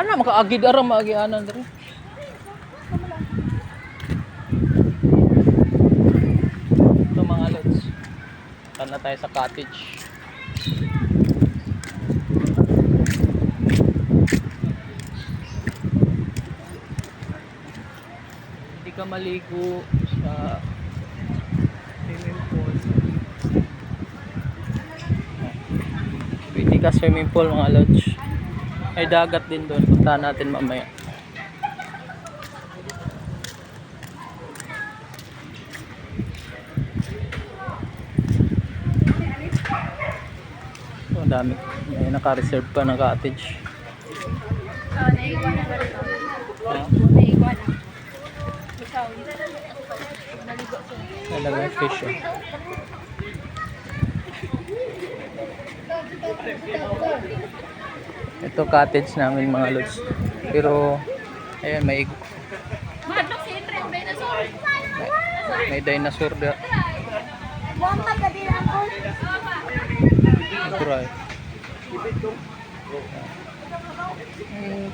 Ana makaagid ara maagianan diri. Ito mga lods. Saan na tayo sa cottage. Hindi ka maligo sa swimming pool. Pwede ka swimming pool mga lods. May dagat din doon. Puntahan natin mamaya. Oh, dami. May naka-reserve pa ng cottage. Oo, naiwan na rin. Ha? Naiwan na. Ikaw, naligo siya. Talaga fish. Oh. Ito cottage namin mga lods. Pero ayun may may dinosaur da. Hmm.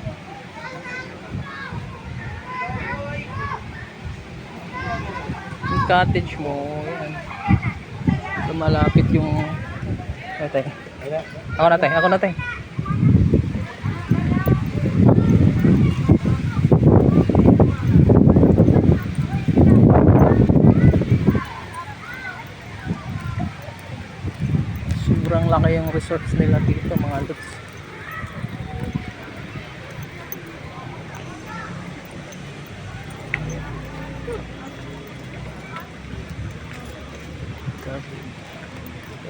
Yung cottage mo, yan. Lumalapit yung... Ay, tay. Ako na tay, ako na tay. Yung resorts nila dito mga lods.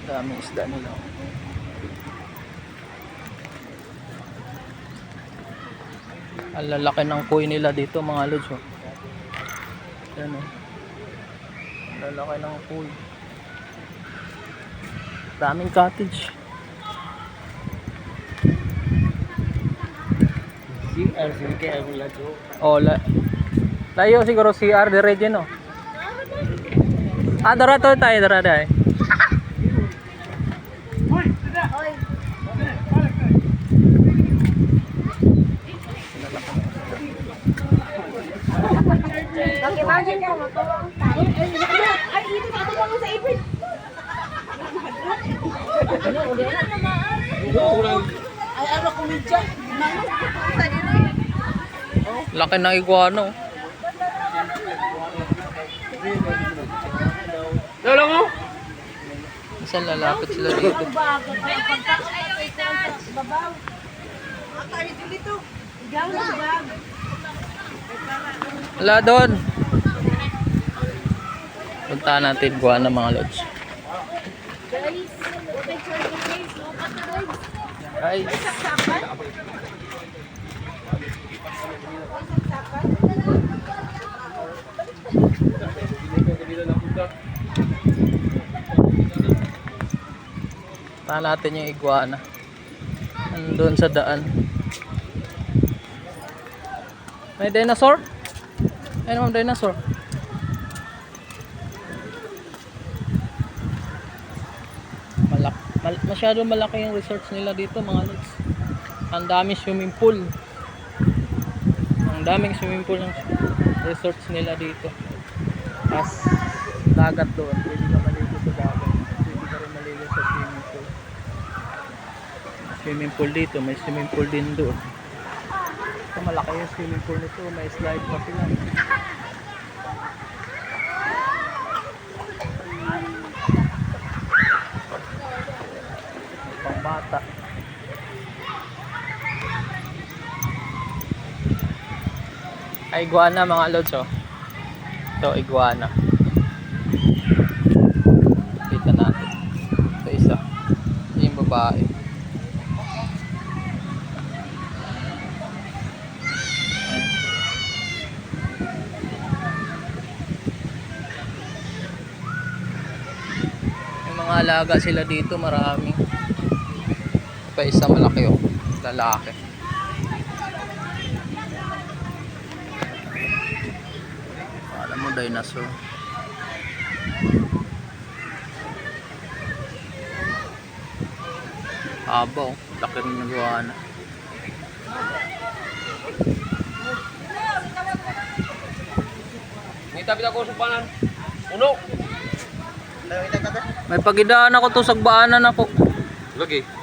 Kadaming isda nila. Ang lalaki ng koi nila dito mga lods. Oh. Yan oh. Lalaki ng koi. Daming cottage. CR ke ang lago. Oh, la Layo siguro CR dire dyan, no? Ah, dara to tayo, dara tayo. Oy. Mag-imagine ka, matulong tayo. Ay, ito ito sa ipin. Ay, ano kung medyo? Laki ng iguana, oh. Lolo mo? Minsan lalapit sila dito. Babaw. Ikaw na bag. Wala doon. Punta natin iguana mga lods. Saksakan. punta natin yung iguana. Nandun sa daan. May dinosaur? Ayun naman dinosaur. Masyado malaki yung resorts nila dito mga lods. Ang daming swimming pool. Ang daming swimming pool ng resorts nila dito. Tapos dagat doon. Pwede ka maligo sa dagat. Pwede ka rin maligo sa swimming pool. Swimming pool dito. May swimming pool din doon. Ito malaki yung swimming pool nito. May slide pa sila. Ay, iguana mga lods oh. Ito, iguana. Kita natin. Ito isa. Ito yung babae. May mga alaga sila dito, marami. Pa isa malaki oh. Lalaki. Mo dinosaur. Haba oh. Laki rin ng iguana. Ngita kita ko supanan. Uno. May pagidaan ako to, sagbaanan ako. Lagi.